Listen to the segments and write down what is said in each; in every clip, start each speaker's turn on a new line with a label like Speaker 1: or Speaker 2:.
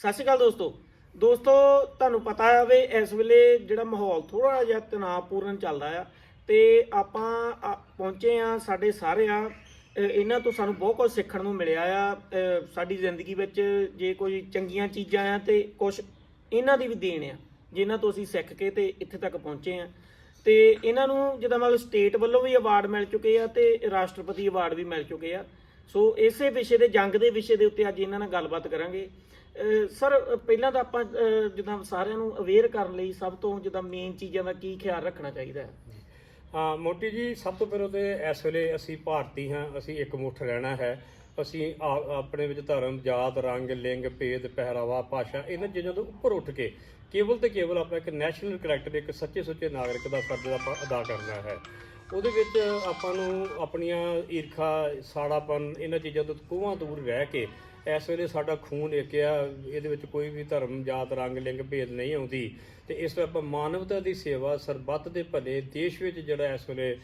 Speaker 1: ਸਤਿ ਸ਼੍ਰੀ ਅਕਾਲ ਦੋਸਤੋ। ਦੋਸਤੋ, ਤੁਹਾਨੂੰ ਪਤਾ ਹੈ ਵੀ ਇਸ ਵੇਲੇ ਜਿਹੜਾ ਮਾਹੌਲ ਥੋੜਾ ਜਿਹਾ ਤਣਾਅਪੂਰਨ ਚੱਲਦਾ ਆ ਤੇ ਆਪਾਂ ਪਹੁੰਚੇ ਆ ਸਾਡੇ ਸਾਰੇ ਆ। ਇਹਨਾਂ ਤੋਂ ਸਾਨੂੰ ਬਹੁਤ ਕੁਝ ਸਿੱਖਣ ਨੂੰ ਮਿਲਿਆ ਆ। ਸਾਡੀ ਜ਼ਿੰਦਗੀ ਵਿੱਚ ਜੇ ਕੋਈ ਚੰਗੀਆਂ ਚੀਜ਼ਾਂ ਆ ਤੇ ਕੁਝ ਇਹਨਾਂ ਦੀ ਵੀ ਦੇਣ ਆ, ਜਿਨ੍ਹਾਂ ਤੋਂ ਅਸੀਂ ਸਿੱਖ ਕੇ ਤੇ ਇੱਥੇ ਤੱਕ ਪਹੁੰਚੇ ਆ। ਤੇ ਇਹਨਾਂ ਨੂੰ ਜਿੱਦਾਂ ਮਤਲਬ ਸਟੇਟ ਵੱਲੋਂ ਵੀ ਅਵਾਰਡ ਮਿਲ ਚੁੱਕੇ ਆ ਤੇ ਰਾਸ਼ਟਰਪਤੀ ਅਵਾਰਡ ਵੀ ਮਿਲ ਚੁੱਕੇ ਆ। ਸੋ ਇਸੇ ਵਿਸ਼ੇ ਦੇ, ਜੰਗ ਦੇ ਵਿਸ਼ੇ ਦੇ ਉੱਤੇ ਅੱਜ ਇਹਨਾਂ ਨਾਲ ਗੱਲਬਾਤ ਕਰਾਂਗੇ। ਸਰ ਪਹਿਲਾਂ ਤਾਂ ਆਪਾਂ ਜਿੱਦਾਂ ਸਾਰਿਆਂ ਨੂੰ ਅਵੇਅਰ ਕਰਨ ਲਈ ਸਭ ਤੋਂ ਜਿੱਦਾਂ ਮੇਨ ਚੀਜ਼ਾਂ ਦਾ ਕੀ ਖਿਆਲ ਰੱਖਣਾ ਚਾਹੀਦਾ ਹੈ?
Speaker 2: ਹਾਂ, ਮੋਟੀ ਜੀ, ਸਭ ਤੋਂ ਪਹਿਲਾਂ ਤੇ ਇਸ ਵੇਲੇ ਅਸੀਂ ਭਾਰਤੀ ਹਾਂ, ਅਸੀਂ ਇੱਕ ਮੁੱਠ ਰਹਿਣਾ ਹੈ। ਅਸੀਂ ਆ- ਆਪਣੇ ਵਿੱਚ ਧਰਮ, ਜਾਤ, ਰੰਗ, ਲਿੰਗ, ਭੇਦ, ਪਹਿਰਾਵਾ, ਭਾਸ਼ਾ, ਇਹਨਾਂ ਚੀਜ਼ਾਂ ਤੋਂ ਉੱਪਰ ਉੱਠ ਕੇ ਕੇਵਲ ਤੇ ਕੇਵਲ ਆਪਾਂ ਇੱਕ ਨੈਸ਼ਨਲ ਕਰੈਕਟਰ ਇੱਕ ਸੱਚੇ ਸੁੱਚੇ ਨਾਗਰਿਕ ਦਾ ਫਰਜ਼ ਆਪਾਂ ਅਦਾ ਕਰਨਾ ਹੈ। ਉਹਦੇ ਵਿੱਚ ਆਪਾਂ ਨੂੰ ਆਪਣੀਆਂ ਈਰਖਾ, ਸਾੜਾਪਨ, ਇਹਨਾਂ ਚੀਜ਼ਾਂ ਤੋਂ ਕੋਹਾਂ ਦੂਰ ਰਹਿ ਕੇ ਇਸ ਵੇਲੇ ਸਾਡਾ ਖੂਨ ਇੱਕ ਆ, ਇਹਦੇ ਵਿੱਚ ਕੋਈ ਵੀ ਧਰਮ, ਜਾਤ, ਰੰਗ, ਲਿੰਗ ਭੇਦ ਨਹੀਂ ਆਉਂਦੀ। ਤੇ ਇਸ ਵੇਲੇ ਆਪਾਂ ਮਾਨਵਤਾ ਦੀ ਸੇਵਾ ਸਰਬੱਤ ਦੇ ਭਲੇ ਦੇਸ਼ ਵਿੱਚ ਜਿਹੜਾ ਇਸ ਵੇਲੇ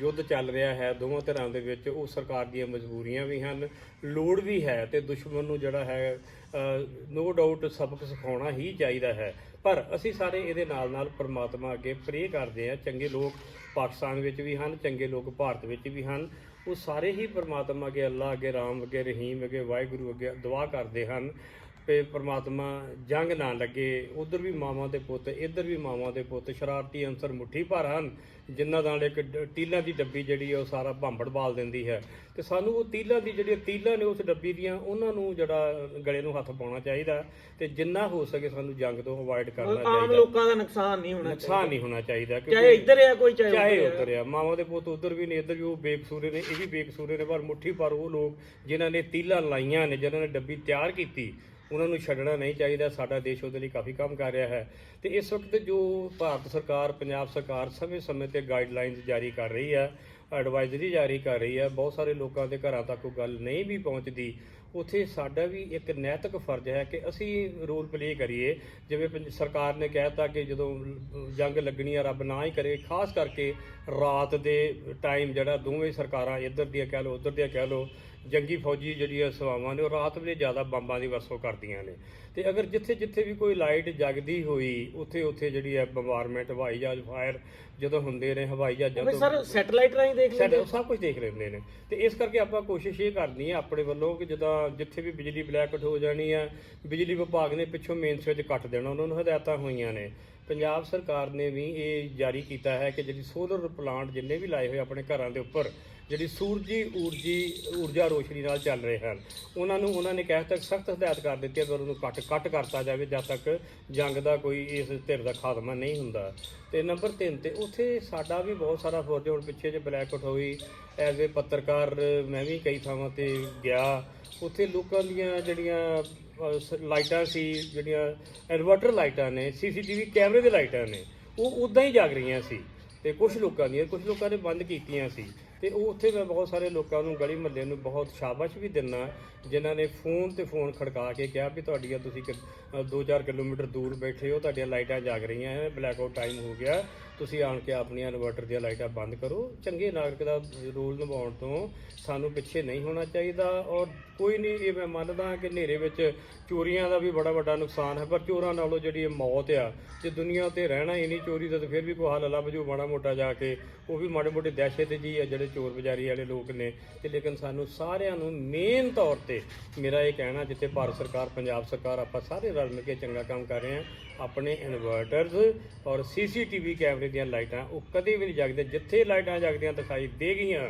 Speaker 2: ਯੁੱਧ ਚੱਲ ਰਿਹਾ ਹੈ, ਦੋਵਾਂ ਧਿਰਾਂ ਦੇ ਵਿੱਚ, ਉਹ ਸਰਕਾਰ ਦੀਆਂ ਮਜਬੂਰੀਆਂ ਵੀ ਹਨ। ਲੋੜ ਵੀ ਹੈ ਤੇ ਦੁਸ਼ਮਣ ਨੂੰ ਜਿਹੜਾ ਹੈ ਨੋ ਡਾਊਟ ਸਬਕ ਸਿਖਾਉਣਾ ਹੀ ਚਾਹੀਦਾ ਹੈ। ਪਰ ਅਸੀਂ ਸਾਰੇ ਇਹਦੇ ਨਾਲ ਨਾਲ ਪਰਮਾਤਮਾ ਅੱਗੇ ਪ੍ਰੇ ਕਰਦੇ ਹਾਂ। ਚੰਗੇ ਲੋਕ ਪਾਕਿਸਤਾਨ ਵਿੱਚ ਵੀ ਹਨ, ਚੰਗੇ ਲੋਕ ਭਾਰਤ ਵਿੱਚ ਵੀ ਹਨ। ਉਹ ਸਾਰੇ ਹੀ ਪਰਮਾਤਮਾ ਅੱਗੇ ਅੱਲਾ ਅੱਗੇ, ਰਾਮ ਅੱਗੇ, ਰਹੀਮ ਅੱਗੇ, ਵਾਹਿਗੁਰੂ ਅੱਗੇ ਦੁਆ ਕਰਦੇ ਹਨ। ਤੇ ਪਰਮਾਤਮਾ ਜੰਗ ਨਾ ਲੱਗੇ ਉਧਰ ਵੀ ਮਾਵਾਂ ਦੇ ਪੁੱਤ ਇੱਧਰ ਵੀ ਮਾਵਾਂ ਦੇ ਪੁੱਤ ਸ਼ਰਾਰਤੀ ਅੰਸਰ ਮੁੱਠੀ ਭਰ ਹਨ ਜਿਨ੍ਹਾਂ ਨਾਲ ਇੱਕ ਟੀਲਾਂ ਦੀ ਡੱਬੀ ਜਿਹੜੀ ਉਹ ਸਾਰਾ ਭਾਂਬੜ ਬਾਲ ਦਿੰਦੀ ਹੈ। ਤੇ ਸਾਨੂੰ ਉਹ ਤੀਲਾਂ ਦੀ ਜਿਹੜੀ ਤੀਲਾਂ ਨੇ ਉਸ ਡੱਬੀ ਦੀਆਂ ਉਹਨਾਂ ਨੂੰ ਜਿਹੜਾ ਗਲੇ ਨੂੰ ਹੱਥ ਪਾਉਣਾ ਚਾਹੀਦਾ ਤੇ ਜਿੰਨਾ ਹੋ ਸਕੇ ਸਾਨੂੰ ਜੰਗ ਤੋਂ ਅਵਾਇਡ ਕਰਨਾ
Speaker 1: ਆਮ
Speaker 2: ਚਾਹੀਦਾ।
Speaker 1: ਲੋਕਾਂ ਦਾ ਨੁਕਸਾਨ ਨਹੀਂ ਹੋਣਾ
Speaker 2: ਨੁਕਸਾਨ ਨਹੀਂ ਹੋਣਾ ਚਾਹੀਦਾ
Speaker 1: ਚਾਹੇ ਇੱਧਰ ਆ ਕੋਈ ਚਾਹੇ
Speaker 2: ਚਾਹੇ
Speaker 1: ਉੱਧਰ ਆ।
Speaker 2: ਉਧਰ ਆ ਮਾਵਾਂ ਦੇ ਪੁੱਤ ਉਧਰ ਵੀ ਨੇ ਇੱਧਰ ਵੀ ਉਹ ਬੇਕਸੂਰੇ ਨੇ ਇਹ ਵੀ ਬੇਕਸੂਰੇ ਨੇ ਪਰ ਮੁੱਠੀ ਪਰ ਉਹ ਲੋਕ ਜਿਨ੍ਹਾਂ ਨੇ ਤੀਲਾਂ ਲਾਈਆਂ ਨੇ ਜਿਨ੍ਹਾਂ ਨੇ ਡੱਬੀ ਤਿਆਰ ਕੀਤੀ ਉਹਨਾਂ ਨੂੰ ਛੱਡਣਾ ਨਹੀਂ ਚਾਹੀਦਾ। ਸਾਡਾ ਦੇਸ਼ ਉਹਦੇ ਲਈ ਕਾਫੀ ਕੰਮ ਕਰ ਰਿਹਾ ਹੈ। ਤੇ ਇਸ ਵਕਤ ਜੋ ਭਾਰਤ ਸਰਕਾਰ, ਪੰਜਾਬ ਸਰਕਾਰ ਸਮੇਂ-ਸਮੇਂ ਤੇ ਗਾਈਡਲਾਈਨਸ ਜਾਰੀ ਕਰ ਰਹੀ ਹੈ ਐਡਵਾਈਜ਼ਰੀ ਜਾਰੀ ਕਰ ਰਹੀ ਹੈ, ਬਹੁਤ ਸਾਰੇ ਲੋਕਾਂ ਦੇ ਘਰਾਂ ਤੱਕ ਉਹ ਗੱਲ ਨਹੀਂ ਵੀ ਪਹੁੰਚਦੀ। ਉਥੇ ਸਾਡਾ ਵੀ ਇੱਕ ਨੈਤਿਕ ਫਰਜ਼ ਹੈ ਕਿ ਅਸੀਂ ਰੋਲ ਪਲੇ ਕਰੀਏ। ਜਿਵੇਂ ਪੰਜ- ਸਰਕਾਰ ਨੇ ਕਹਿਤਾ ਕਿ ਜਦੋਂ ਜੰਗ ਲੱਗਣੀ ਆ, ਰੱਬ ਨਾ ਹੀ ਕਰੇ। ਖਾਸ ਕਰਕੇ ਰਾਤ ਦੇ ਟਾਈਮ ਜਿਹੜਾ ਦੋਵੇਂ ਸਰਕਾਰਾਂ, ਇੱਧਰ ਦੀਆਂ ਕਹਿ ਲਓ, ਉੱਧਰ ਦੀਆਂ ਕਹਿ ਲਓ ਜੰਗੀ ਫੌਜੀ ਜਿਹੜੀਆਂ ਸੇਵਾਵਾਂ ਨੇ ਉਹ ਰਾਤ ਵੇਲੇ ਜ਼ਿਆਦਾ ਬੰਬਾਂ ਦੀ ਵਰਤੋਂ ਕਰਦੀਆਂ ਨੇ। ਤੇ ਅਗਰ ਜਿੱਥੇ ਜਿੱਥੇ ਵੀ ਕੋਈ ਲਾਈਟ ਜਗਦੀ ਹੋਈ ਉੱਥੇ ਉੱਥੇ ਜਿਹੜੀ ਹੈ ਬੰਬਾਰਮੈਂਟ ਹਵਾਈ ਜਹਾਜ਼ ਫਾਇਰ ਜਦੋਂ ਹੁੰਦੇ ਨੇ ਹਵਾਈ ਜਹਾਜ਼ਾਂ
Speaker 1: ਵੀ ਸਰ ਸੈਟਲਾਈਟ ਰਾਹੀਂ ਦੇਖ ਲੈਂਦੇ
Speaker 2: ਉਹ ਸਭ ਕੁਝ ਦੇਖ ਲੈਂਦੇ ਨੇ। ਤੇ ਇਸ ਕਰਕੇ ਆਪਾਂ ਕੋਸ਼ਿਸ਼ ਇਹ ਕਰਨੀ ਹੈ ਆਪਣੇ ਵੱਲੋਂ ਕਿ ਜਦੋਂ ਜਿੱਥੇ ਵੀ ਬਿਜਲੀ ਬਲੈਕਆਊਟ ਹੋ ਜਾਣੀ ਹੈ ਬਿਜਲੀ ਵਿਭਾਗ ਨੇ ਪਿੱਛੋਂ ਮੇਨ ਸਵਿਚ ਕੱਟ ਦੇਣਾ ਉਹਨਾਂ ਨੂੰ ਹਦਾਇਤਾਂ ਹੋਈਆਂ ਨੇ। ਪੰਜਾਬ ਸਰਕਾਰ ਨੇ ਵੀ ਇਹ ਜਾਰੀ ਕੀਤਾ ਹੈ ਕਿ ਜਿਹੜੀ ਸੋਲਰ ਪਲਾਂਟ ਜਿੰਨੇ ਵੀ ਲਾਏ ਹੋਏ ਆਪਣੇ ਘਰਾਂ ਦੇ ਉੱਪਰ, ਜਿਹੜੀ ਸੂਰਜੀ, ਊਰਜੀ, ਊਰਜਾ ਰੋਸ਼ਨੀ ਨਾਲ ਚੱਲ ਰਹੇ ਹਨ, ਉਹਨਾਂ ਨੂੰ, ਉਹਨਾਂ ਨੇ ਕਹਿ ਤੱਕ ਸਖਤ ਹਦਾਇਤ ਕਰ ਦਿੱਤੀ ਹੈ ਪਰ ਉਹਨੂੰ ਕੱਟ ਕੱਟ ਕਰਤਾ ਜਾਵੇ ਜਦ ਤੱਕ ਜੰਗ ਦਾ ਕੋਈ ਇਸ ਧਿਰ ਦਾ ਖਾਤਮਾ ਨਹੀਂ ਹੁੰਦਾ। ਤੇ ਨੰਬਰ 3 ਤੇ ਉੱਥੇ ਸਾਡਾ ਵੀ ਬਹੁਤ ਸਾਰਾ ਫੌਜ ਹੁਣ ਪਿੱਛੇ ਜੇ ਬਲੈਕਆਊਟ ਹੋਈ, ਐਜ਼ ਏ ਪੱਤਰਕਾਰ ਮੈਂ ਵੀ ਕਈ ਥਾਵਾਂ ਤੇ ਗਿਆ, ਉੱਥੇ ਲੋਕਾਂ ਦੀਆਂ ਜਿਹੜੀਆਂ ਲਾਈਟਾਂ ਸੀ, ਜਿਹੜੀਆਂ ਇਨਵਰਟਰ ਲਾਈਟਾਂ ਨੇ, ਸੀਸੀਟੀਵੀ ਕੈਮਰੇ ਦੇ ਲਾਈਟਾਂ ਨੇ, ਉਹ ਉਦਾਂ ਹੀ ਜਗ ਰਹੀਆਂ ਸੀ। ਤੇ ਕੁਝ ਲੋਕਾਂ ਦੀਆਂ ਕੁਝ ਲੋਕਾਂ ਨੇ ਬੰਦ ਕੀਤੀਆਂ ਸੀ। ਤੇ ਉਹ ਉੱਥੇ ਮੈਂ ਬਹੁਤ ਸਾਰੇ ਲੋਕਾਂ ਨੂੰ, ਗਲੀ ਮਹੱਲੇ ਨੂੰ ਬਹੁਤ ਸ਼ਾਬਾਸ਼ ਵੀ ਦਿੰਨਾ ਜਿਨ੍ਹਾਂ ਨੇ ਫੋਨ ਤੇ ਫੋਨ ਖੜਕਾ ਕੇ ਕਿਹਾ ਵੀ ਤੁਹਾਡੀਆਂ ਤੁਸੀਂ 2-4 ਕਿਲੋਮੀਟਰ ਦੂਰ ਬੈਠੇ ਹੋ, ਤੁਹਾਡੀਆਂ ਲਾਈਟਾਂ ਜਗ ਰਹੀਆਂ ਹੈ ਬਲੈਕ ਆਊਟ ਟਾਈਮ ਹੋ ਗਿਆ। ਤੁਸੀਂ ਆਣ ਕੇ ਆਪਣੀਆਂ ਇਨਵਰਟਰ ਦੀਆਂ ਲਾਈਟਾਂ ਬੰਦ ਕਰੋ। ਚੰਗੇ ਨਾਗਰਿਕ ਦਾ ਰੂਲ ਨਿਭਾਉਣ ਤੋਂ ਸਾਨੂੰ ਪਿੱਛੇ ਨਹੀਂ ਹੋਣਾ ਚਾਹੀਦਾ ਔਰ ਕੋਈ ਨਹੀਂ, ਇਹ ਮੈਂ ਮੰਨਦਾ ਕਿ ਹਨੇਰੇ ਵਿੱਚ ਚੋਰੀਆਂ ਦਾ ਵੀ ਬੜਾ ਵੱਡਾ ਨੁਕਸਾਨ ਹੈ, ਪਰ ਚੋਰਾਂ ਨਾਲੋਂ ਜਿਹੜੀ ਇਹ ਮੌਤ ਆ, ਜੇ ਦੁਨੀਆ ਤੇ ਰਹਿਣਾ ਹੀ ਨਹੀਂ ਚੋਰੀ ਦਾ, ਤਾਂ ਫਿਰ ਵੀ ਕੋਈ ਹੱਲ ਲੱਭ ਜੂ ਮਾੜਾ ਮੋਟਾ ਜਾ ਕੇ। ਉਹ ਵੀ ਮਾੜੇ ਮੋਟੇ ਦਹਿਸ਼ਤ ਜੀ ਆ ਜਿਹੜੇ ਚੋਰ ਬਜ਼ਾਰੀ ਵਾਲੇ ਲੋਕ ਨੇ। ਤੇ ਲੇਕਿਨ ਸਾਨੂੰ ਸਾਰਿਆਂ ਨੂੰ ਮੇਨ ਤੌਰ ਤੇ ਮੇਰਾ ਇਹ ਕਹਿਣਾ, ਜਿੱਥੇ ਭਾਰਤ ਸਰਕਾਰ, ਪੰਜਾਬ ਸਰਕਾਰ, ਆਪਾਂ ਸਾਰੇ ਰਲ ਮਿਲ ਕੇ ਚੰਗਾ ਕੰਮ ਕਰ ਰਹੇ ਹਾਂ, ਆਪਣੇ ਇਨਵਰਟਰਸ ਔਰ ਸੀਸੀਟੀਵੀ ਕੈਮਰੇ ਦੀਆਂ ਲਾਈਟਾਂ, ਉਹ ਕਦੇ ਵੀ ਨਹੀਂ ਜਗਦੇ। ਜਿੱਥੇ ਲਾਈਟਾਂ ਜਗਦੀਆਂ, ਦਿਖਾਈ ਦੇ ਗਈਆਂ,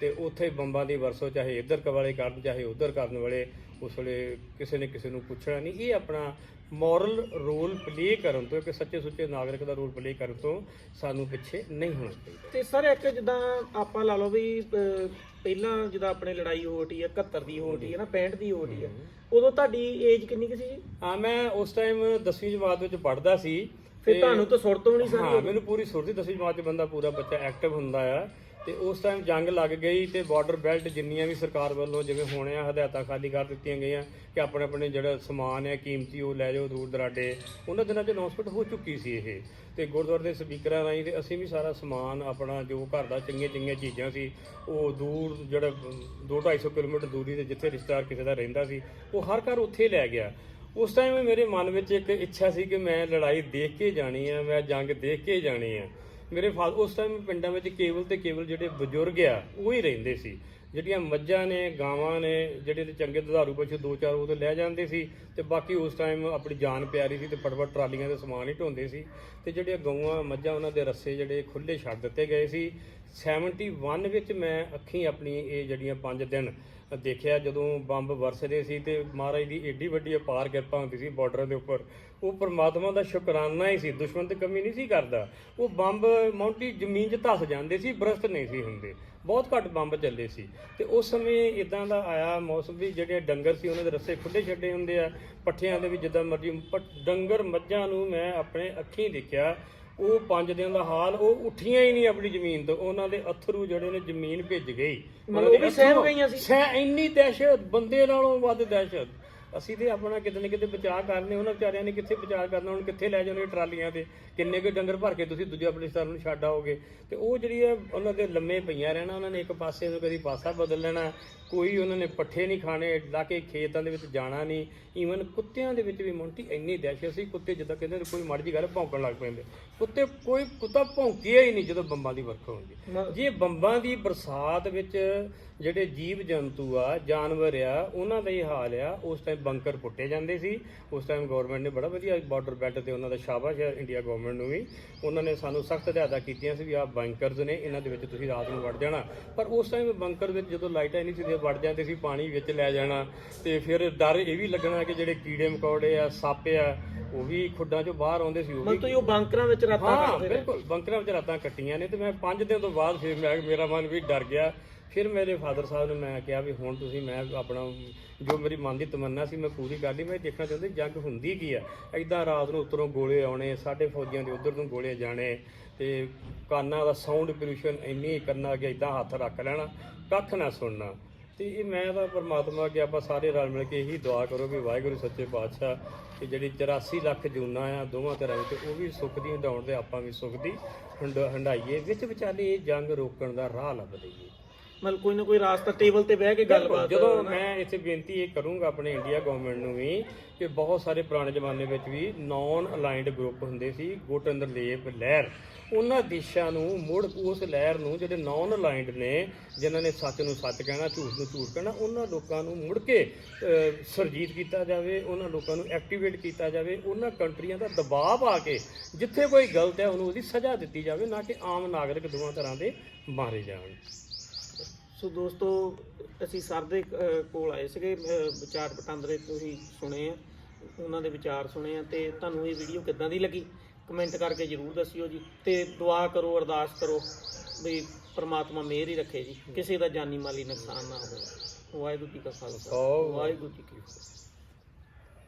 Speaker 2: ਤੇ ਉੱਥੇ ਬੰਬਾਂ ਦੀ ਵਰਸੋਂ, ਚਾਹੇ ਇੱਧਰ ਵਾਲੇ ਕਰਨ, ਚਾਹੇ ਉੱਧਰ ਕਰਨ ਵਾਲੇ, ਉਸ ਵੇਲੇ ਕਿਸੇ ਨੇ ਕਿਸੇ ਨੂੰ ਪੁੱਛਣਾ ਨਹੀਂ। ਇਹ ਆਪਣਾ ਮੋਰਲ ਰੋਲ ਪਲੇ ਕਰਨ ਤੋਂ ਇੱਕ ਸੱਚੇ ਸੁੱਚੇ ਨਾਗਰਿਕ ਦਾ ਰੋਲ ਪਲੇ ਕਰਨ ਤੋਂ ਸਾਨੂੰ ਪਿੱਛੇ ਨਹੀਂ ਹੋਣਾ ਚਾਹੀਦਾ।
Speaker 1: ਤੇ ਸਰ ਇੱਕ ਜਿੱਦਾਂ ਆਪਾਂ ਲਾ ਲਓ ਵੀ ਅਹ, ਪਹਿਲਾਂ ਜਦੋਂ ਆਪਣੇ ਲੜਾਈ ਹੋਟੀ ਹੈ 71 ਦੀ ਹੋਟੀ ਹੈ ਨਾ 65 ਦੀ ਹੋਟੀ ਹੈ ਉਦੋਂ ਤੁਹਾਡੀ ਏਜ ਕਿੰਨੀ ਕੁ ਸੀ? ਜੀ
Speaker 2: ਹਾਂ ਮੈਂ ਉਸ ਟਾਈਮ 10ਵੀਂ ਜਮਾਤ ਵਿੱਚ ਪੜ੍ਹਦਾ ਸੀ
Speaker 1: ਫਿਰ
Speaker 2: ਤੇ-
Speaker 1: ਤੁਹਾਨੂੰ ਤਾਂ ਸੁਰਤ ਹੋਣੀ
Speaker 2: ਹਾਂ
Speaker 1: ਸਾਰੀ
Speaker 2: ਮੈਨੂੰ ਪੂਰੀ ਸੁਰਤੀ 10ਵੀਂ ਜਮਾਤ 'ਚ ਬੰਦਾ ਪੂਰਾ ਬੱਚਾ ਐਕਟਿਵ ਹੁੰਦਾ ਆ। ਤੇ ਉਸ ਟਾਈਮ ਜੰਗ ਲੱਗ ਗਈ ਤੇ ਬਾਰਡਰ ਬੈਲਟ ਜਿੰਨੀਆਂ ਵੀ ਸਰਕਾਰ ਵੱਲੋਂ ਜਿਵੇਂ ਹੋਣੇ ਆ ਹਦਾਇਤਾਂ ਖਾਲੀ ਕਰ ਦਿੱਤੀਆਂ ਗਈਆਂ ਕਿ ਆਪਣੇ ਆਪਣੇ ਜਿਹੜਾ ਸਮਾਨ ਹੈ, ਕੀਮਤੀ ਉਹ ਲੈ ਜਾਓ ਦੂਰ ਦਰਾਡੇ। ਉਹਨਾਂ ਦਿਨਾਂ 'ਚ ਅਨਾਉਂਸਮੈਂਟ ਹੋ ਚੁੱਕੀ ਸੀ ਇਹ। ਤੇ ਗੁਰਦੁਆਰੇ ਦੇ ਸਪੀਕਰਾਂ ਰਾਹੀਂ ਤੇ ਅਸੀਂ ਵੀ ਸਾਰਾ ਸਮਾਨ ਆਪਣਾ ਜੋ ਘਰ ਦਾ ਚੰਗੀਆਂ ਚੰਗੀਆਂ ਚੀਜ਼ਾਂ ਸੀ, ਉਹ ਦੂਰ ਜਿਹੜਾ 2-250 ਕਿਲੋਮੀਟਰ ਦੂਰੀ ਤੇ ਜਿੱਥੇ ਰਿਸ਼ਤੇਦਾਰ ਕਿਸੇ ਦਾ ਰਹਿੰਦਾ ਸੀ, ਉਹ ਹਰ ਘਰ ਉੱਥੇ ਲੈ ਗਿਆ। ਉਸ ਟਾਈਮ ਮੇਰੇ ਮਨ ਵਿੱਚ ਇੱਕ ਇੱਛਾ ਸੀ ਕਿ ਮੈਂ ਲੜਾਈ ਦੇਖ ਕੇ ਜਾਣੀ ਆ, ਮੈਂ ਜੰਗ ਦੇਖ ਕੇ ਜਾਣੀ ਆ। ਮੇਰੇ ਫਾਦਰ ਉਸ ਟਾਈਮ ਪਿੰਡਾਂ ਵਿੱਚ ਕੇਵਲ ਤੇ ਕੇਵਲ ਜਿਹੜੇ ਬਜ਼ੁਰਗ ਆ, ਉਹ ਹੀ ਰਹਿੰਦੇ ਸੀ। ਜਿਹੜੀਆਂ ਮੱਝਾਂ ਨੇ, ਗਾਵਾਂ ਨੇ, ਜਿਹੜੇ ਤੇ ਚੰਗੇ ਦੁਧਾਰੂ ਪਸ਼ੂ ਦੋ ਚਾਰ ਉਹ ਤੇ ਲੈ ਜਾਂਦੇ ਸੀ ਤੇ ਬਾਕੀ ਉਸ ਟਾਈਮ ਆਪਣੀ ਜਾਨ ਪਿਆਰੀ ਸੀ ਤੇ ਫਟਫਟ ਟਰਾਲੀਆਂ ਦੇ ਸਮਾਨ ਹੀ ਢੋਂਦੇ ਸੀ। ਤੇ ਜਿਹੜੀਆਂ ਗਊਆਂ, ਮੱਝਾਂ ਉਹਨਾਂ ਦੇ ਰੱਸੇ ਜਿਹੜੇ ਖੁੱਲੇ ਛੱਡ ਦਿੱਤੇ ਗਏ ਸੀ। 71 ਵਿੱਚ ਮੈਂ ਅੱਖੀਂ ਆਪਣੀ ਇਹ ਜਿਹੜੀਆਂ 5 ਦਿਨ ਦੇਖਿਆ ਜਦੋਂ ਬੰਬ ਵਰਸਦੇ ਸੀ ਤੇ ਮਹਾਰਾਜ ਦੀ ਏਡੀ ਵੱਡੀ ਅਪਾਰ ਕਿਰਪਾ ਹੁੰਦੀ ਸੀ ਬਾਰਡਰਾਂ ਦੇ ਉੱਪਰ, ਉਹ ਪਰਮਾਤਮਾ ਦਾ ਸ਼ੁਕਰਾਨਾ ਹੀ ਸੀ, ਦੁਸ਼ਮਣ ਤੇ ਕਮੀ ਨਹੀਂ ਸੀ ਕਰਦਾ। ਉਹ ਬੰਬ ਮੌਂਟੀ ਜ਼ਮੀਨ 'ਚ ਧੱਸ ਜਾਂਦੇ ਸੀ ਬਰਸਤ ਨਹੀਂ ਸੀ ਹੁੰਦੇ। ਬਹੁਤ ਘੱਟ ਬੰਬ ਚੱਲੇ ਸੀ। ਤੇ ਉਸ ਸਮੇਂ ਇਦਾਂ ਦਾ ਆਇਆ ਮੌਸਮ ਵੀ, ਜਿਹੜੇ ਡੰਗਰ ਸੀ, ਉਹਨਾਂ ਦੇ ਰੱਸੇ ਖੁੱਲੇ ਛੱਡੇ ਹੁੰਦੇ ਆ। ਪੱਠਿਆਂ ਦੇ ਵੀ ਜਿੱਦਾਂ ਮਰਜ਼ੀ, ਪ- ਡੰਗਰ ਮੱਝਾਂ ਨੂੰ ਮੈਂ ਆਪਣੇ ਅੱਖੀਂ ਦੇਖਿਆ। ਉਹ ਪੰਜ ਦਿਨ ਦਾ ਹਾਲ ਉਹ ਉੱਠੀਆਂ ਹੀ ਨਹੀਂ ਆਪਣੀ ਜ਼ਮੀਨ ਤੋਂ। ਉਹਨਾਂ ਦੇ ਅਥਰੂ ਜਿਹੜੇ ਨੇ ਜ਼ਮੀਨ ਭਿੱਜ ਗਈ।
Speaker 1: ਮਤਲਬ ਉਹ ਵੀ ਸਹਿਮ ਗਈਆਂ ਸੀ?
Speaker 2: ਸਹਿ ਇੰਨੀ ਦਹਿਸ਼ਤ ਬੰਦੇ ਨਾਲੋਂ ਵੱਧ ਦਹਿਸ਼ਤ। ਅਸੀਂ ਤੇ ਆਪਣਾ ਕਿਤੇ ਨਾ ਕਿਤੇ ਬਚਾਅ ਕਰਨੇ ਉਹਨਾਂ ਵਿਚਾਰਿਆਂ ਨੇ ਕਿੱਥੇ ਬਚਾਅ ਕਰਨਾ ਹੁਣ ਕਿੱਥੇ ਲੈ ਜਾਣੇ ਟਰਾਲੀਆਂ ਤੇ? ਕਿੰਨੇ ਕੁ ਡੰਗਰ ਭਰ ਕੇ ਤੁਸੀਂ ਦੂਜੇ ਆਪਣੇ ਨੂੰ ਛੱਡ ਆਓਗੇ? ਤੇ ਉਹ ਜਿਹੜੀ ਹੈ ਉਹਨਾਂ ਦੇ ਲੰਮੇ ਪਈਆਂ ਰਹਿਣਾ ਉਹਨਾਂ ਨੇ ਇੱਕ ਪਾਸੇ ਨੂੰ ਕਦੀ ਪਾਸਾ ਬਦਲ ਲੈਣਾ ਕੋਈ ਉਹਨਾਂ ਨੇ ਪੱਠੇ ਨਹੀਂ ਖਾਣੇ ਲਾ ਕੇ ਖੇਤਾਂ ਦੇ ਵਿੱਚ ਜਾਣਾ ਨਹੀਂ ਈਵਨ ਕੁੱਤਿਆਂ ਦੇ ਵਿੱਚ ਵੀ ਮੌਂਟੀ ਇੰਨੀ ਦਹਿਸ਼ਤ ਸੀ ਕੁੱਤੇ ਜਿੱਦਾਂ ਕਹਿੰਦੇ ਕੋਈ ਮਾੜੀ ਜਿਹੀ ਗੱਲ ਭੌਂਕਣ ਲੱਗ ਪੈਂਦੇ। ਕੁੱਤੇ ਕੋਈ ਕੁੱਤਾ ਭੌਂਕਿਆ ਹੀ ਨਹੀਂ ਜਦੋਂ ਬੰਬਾਂ ਦੀ ਵਰਖਾ ਹੁੰਦੀ। ਜੇ ਬੰਬਾਂ ਦੀ ਬਰਸਾਤ ਵਿੱਚ ਜਿਹੜੇ ਜੀਵ ਜੰਤੂ ਆ ਜਾਨਵਰ ਆ ਉਹਨਾਂ ਦਾ ਹੀ ਹਾਲ ਆ ਉਸ ਟਾਈਮ ਬੰਕਰ ਪੁੱਟੇ ਜਾਂਦੇ ਸੀ। ਉਸ ਟਾਈਮ ਗਵਰਨਮੈਂਟ ਨੇ ਬੜਾ ਵਧੀਆ ਬਾਰਡਰ ਬੈਲਟ ਤੇ ਉਹਨਾਂ ਦਾ ਸ਼ਾਬਾਸ਼ ਹੈ ਇੰਡੀਆ ਗਵਰਨਮੈਂਟ ਨੂੰ ਵੀ। ਉਹਨਾਂ ਨੇ ਸਾਨੂੰ ਸਖਤ ਹਦਾਇਤਾਂ ਕੀਤੀਆਂ ਸੀ ਵੀ ਆਹ ਬੰਕਰਸ ਨੇ ਇਹਨਾਂ ਦੇ ਵਿੱਚ ਤੁਸੀਂ ਰਾਤ ਨੂੰ ਵੜ ਜਾਣਾ। ਪਰ ਉਸ ਟਾਈਮ ਬੰਕਰ ਵਿੱਚ ਜਦੋਂ ਲਾਈਟਾਂ ਨਹੀਂ ਸੀ ਤੇ ਵੜ ਜਾਂਦੇ ਸੀ ਪਾਣੀ ਵਿੱਚ ਲੈ ਜਾਣਾ। ਤੇ ਫਿਰ ਡਰ ਇਹ ਵੀ ਲੱਗਣਾ ਕਿ ਜਿਹੜੇ ਕੀੜੇ ਮਕੌੜੇ ਆ ਸੱਪ ਆ ਉਹ ਵੀ ਖੁੱਡਾਂ ਚੋਂ ਬਾਹਰ ਆਉਂਦੇ ਸੀ ਉਹ ਵੀ
Speaker 1: ਮਤਲਬ ਤੁਸੀਂ ਉਹ ਬੰਕਰਾਂ ਵਿੱਚ ਰਾਤਾਂ ਕੱਟਦੇ ਰਹੇ।
Speaker 2: ਬਿਲਕੁਲ ਬੰਕਰਾਂ ਵਿੱਚ ਰਾਤਾਂ ਕੱਟੀਆਂ ਨੇ। ਤੇ ਮੈਂ 5 ਦਿਨ ਤੋਂ ਬਾਅਦ ਫਿਰ ਮੈਂ ਮੇਰਾ ਮਨ ਵੀ ਡਰ ਗਿਆ। ਫਿਰ ਮੇਰੇ ਫਾਦਰ ਸਾਹਿਬ ਨੂੰ ਮੈਂ ਕਿਹਾ ਵੀ ਹੁਣ ਤੁਸੀਂ ਮੈਂ ਆਪਣਾ ਜੋ ਮੇਰੀ ਮਨ ਦੀ ਤਮੰਨਾ ਸੀ ਮੈਂ ਪੂਰੀ ਕਰ ਲਈ, ਮੈਂ ਦੇਖਣਾ ਚਾਹੁੰਦੀ ਜੰਗ ਹੁੰਦੀ ਕੀ ਆ। ਐਦਾਂ ਰਾਤ ਨੂੰ ਉੱਤਰੋਂ ਗੋਲੇ ਆਉਣੇ, ਸਾਡੇ ਫੌਜੀਆਂ ਦੇ ਉਧਰ ਨੂੰ ਗੋਲੇ ਜਾਣੇ ਤੇ ਕਾਨਾਂ ਦਾ ਸਾਊਂਡ ਪੋਲੂਸ਼ਨ ਇੰਨੀ ਕਰਨਾ ਕਿ ਐਦਾਂ ਹੱਥ ਰੱਖ ਲੈਣਾ, ਕੱਖ ਨਾ ਸੁਣਨਾ। ਤੇ ਇਹ ਮੈਂ ਤਾਂ ਪਰਮਾਤਮਾ ਅੱਗੇ ਆਪਾਂ ਸਾਰੇ ਰਲ ਮਿਲ ਕੇ ਇਹੀ ਦੁਆ ਕਰੋ ਵੀ ਵਾਹਿਗੁਰੂ ਸੱਚੇ ਪਾਤਸ਼ਾਹ ਕਿ ਜਿਹੜੀ 84 ਲੱਖ ਜੂਨਾ ਆ ਦੋਵਾਂ ਤਰ੍ਹਾਂ ਵਿੱਚ ਉਹ ਵੀ ਸੁੱਖ ਦੀ ਹੰਡਾਉਣ ਤੇ ਆਪਾਂ ਵੀ ਸੁੱਖ ਦੀ ਹੰਡ- ਹੰਡਾਈਏ ਵਿੱਚ ਵਿਚਾਲੇ ਇਹ ਜੰਗ ਰੋਕਣ ਦਾ ਰਾਹ ਲੱਭ ਲਈਏ।
Speaker 1: ਮਤਲਬ ਕੋਈ ਨਾ ਕੋਈ ਰਾਸਤਾ ਟੇਬਲ ਤੇ ਬਹਿ ਕੇ ਗੱਲਬਾਤ
Speaker 2: ਜਦੋਂ ਮੈਂ ਇੱਥੇ ਬੇਨਤੀ ਇਹ ਕਰੂੰਗਾ ਆਪਣੇ ਇੰਡੀਆ ਗਵਰਨਮੈਂਟ ਨੂੰ ਵੀ ਕਿ ਬਹੁਤ ਸਾਰੇ ਪੁਰਾਣੇ ਜ਼ਮਾਨੇ ਵਿੱਚ ਵੀ ਨਾਨ ਅਲਾਈਨਡ ਗਰੁੱਪ ਹੁੰਦੇ ਸੀ ਗੁੱਟ ਅੰਦਰ ਲੇਪ ਲਹਿਰ। ਉਹਨਾਂ ਦੇਸ਼ਾਂ ਨੂੰ ਮੁੜ ਉਸ ਲਹਿਰ ਨੂੰ ਜਿਹੜੇ ਨਾਨ ਅਲਾਈਨਡ ਨੇ ਜਿਨ੍ਹਾਂ ਨੇ ਸੱਚ ਨੂੰ ਸੱਚ ਕਹਿਣਾ ਝੂਠ ਨੂੰ ਝੂਠ ਕਹਿਣਾ ਉਹਨਾਂ ਲੋਕਾਂ ਨੂੰ ਮੁੜ ਕੇ ਸਰਜੀਤ ਕੀਤਾ ਜਾਵੇ ਉਹਨਾਂ ਲੋਕਾਂ ਨੂੰ ਐਕਟੀਵੇਟ ਕੀਤਾ ਜਾਵੇ ਉਹਨਾਂ ਕੰਟਰੀਆਂ ਦਾ ਦਬਾਅ ਪਾ ਕੇ ਜਿੱਥੇ ਕੋਈ ਗਲਤ ਹੈ ਉਹਨੂੰ ਉਹਦੀ ਸਜ਼ਾ ਦਿੱਤੀ ਜਾਵੇ ਨਾ ਕਿ ਆਮ ਨਾਗਰਿਕ ਦੋਵਾਂ ਤਰ੍ਹਾਂ ਦੇ ਮਾਰੇ ਜਾਣ।
Speaker 1: ਸੋ ਦੋਸਤੋ ਅਸੀਂ ਸਰ ਦੇ ਕੋਲ ਆਏ ਸੀਗੇ ਵਿਚਾਰ ਵਟਾਂਦਰੇ ਤੁਸੀਂ ਸੁਣੇ ਆ ਉਹਨਾਂ ਦੇ ਵਿਚਾਰ ਸੁਣੇ ਆ ਤੇ ਤੁਹਾਨੂੰ ਇਹ ਵੀਡੀਓ ਕਿੱਦਾਂ ਦੀ ਲੱਗੀ? ਕਮੈਂਟ ਕਰਕੇ ਜਰੂਰ ਦੱਸਿਓ ਜੀ ਤੇ ਦੁਆ ਕਰੋ ਅਰਦਾਸ ਕਰੋ ਵੀ ਪ੍ਰਮਾਤਮਾ ਮਿਹਰ ਹੀ ਰੱਖੇ ਜੀ ਕਿਸੇ ਦਾ ਜਾਨੀ ਮਾਲੀ ਨੁਕਸਾਨ ਨਾ ਹੋਵੇ। ਵਾਹਿਗੁਰੂ ਜੀ ਕਾ ਖਾਲਸਾ।
Speaker 2: ਵਾਹਿਗੁਰੂ
Speaker 1: ਵਾਹਿਗੁਰੂ ਜੀ ਕੀ ਫਤਿਹ।